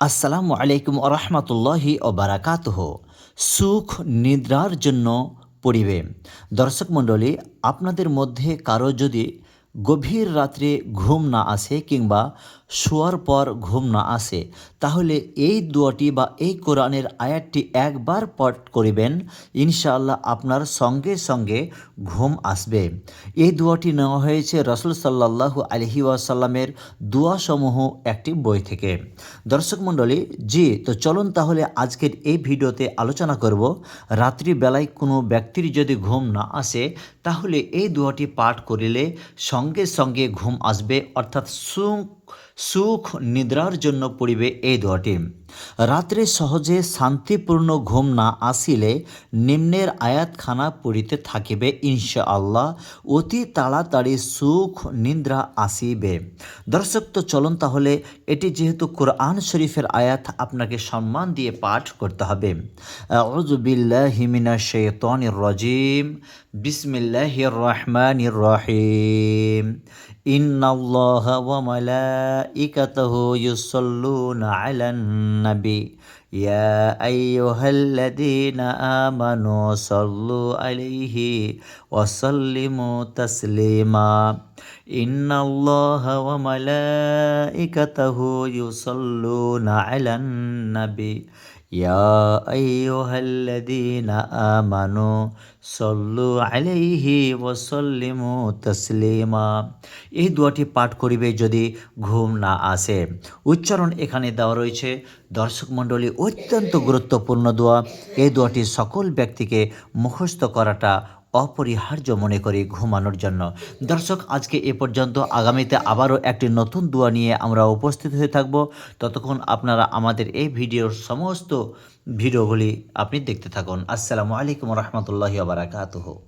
আসসালামু আলাইকুম আরহামতুল্লাহি ও বারাকাতহ। সুখ নিদ্রার জন্য পড়িবে। দর্শক মণ্ডলী, আপনাদের মধ্যে কারও যদি গভীর রাত্রে ঘুম না আসে কিংবা শোয়ার পর ঘুম না আসে, তাহলে এই দোয়াটি বা এই কোরআনের আয়াতটি একবার পাঠ করিবেন, ইনশাআল্লাহ আপনার সঙ্গে সঙ্গে ঘুম আসবে। এই দোয়াটি নেওয়া হয়েছে রসুল সাল্লাল্লাহু আলহি ওয়াসাল্লামের দোয়াসমূহ একটি বই থেকে। দর্শক মণ্ডলী, জি, তো চলুন তাহলে আজকের এই ভিডিওতে আলোচনা করব রাত্রিবেলায় কোনো ব্যক্তির যদি ঘুম না আসে, তাহলে এই দোয়াটি পাঠ করিলে সঙ্গে সঙ্গে ঘুম আসবে, অর্থাৎ সুখ সুখ নিদ্রার জন্য পড়িবে এই দোয়াটি। রাত্রে সহজে শান্তিপূর্ণ ঘুম না আসিলে নিম্নের আয়াতখানা পড়িতে থাকিবে ইনশা আল্লাহ অতি তাড়াতাড়ি সুখ, নিদ্রা আসিবে। দর্শক, তো চলুন তাহলে, এটি যেহেতু কোরআন শরীফের আয়াত, আপনাকে সম্মান দিয়ে পাঠ করতে হবে। রজিম। বিসমিল্লাহির রহমানির রহিম। ইন্নাল্লাহ ওয়া মালাইকাতাহু ইউসাল্লুনা আলান নবী يا أيها الذين آمنوا صلوا عليه وسلموا تسليما. إن الله وملائكته يصلون على النبي. يا أيها الذين آمنوا صلوا عليه وسلموا تسليما এই দোয়াটি পাঠ করিবে যদি ঘুম না আসে উচ্চারণ এখানে দেওয়া রয়েছে দর্শক মণ্ডলী অত্যন্ত গুরুত্বপূর্ণ দোয়া এই দোয়াটি সকল ব্যক্তিকে মুখস্থ করাটা অপরিহার্য মনে করি ঘুমানোর জন্য। দর্শক, আজকে এ পর্যন্ত। আগামীতে আবারও একটি নতুন দোয়া নিয়ে আমরা উপস্থিত হয়ে থাকব। ততক্ষণ আপনারা আমাদের এই ভিডিওর সমস্ত ভিডিওগুলি আপনি দেখতে থাকুন। আসসালামু আলাইকুম রহমতুল্লাহ বারাকাতুহ।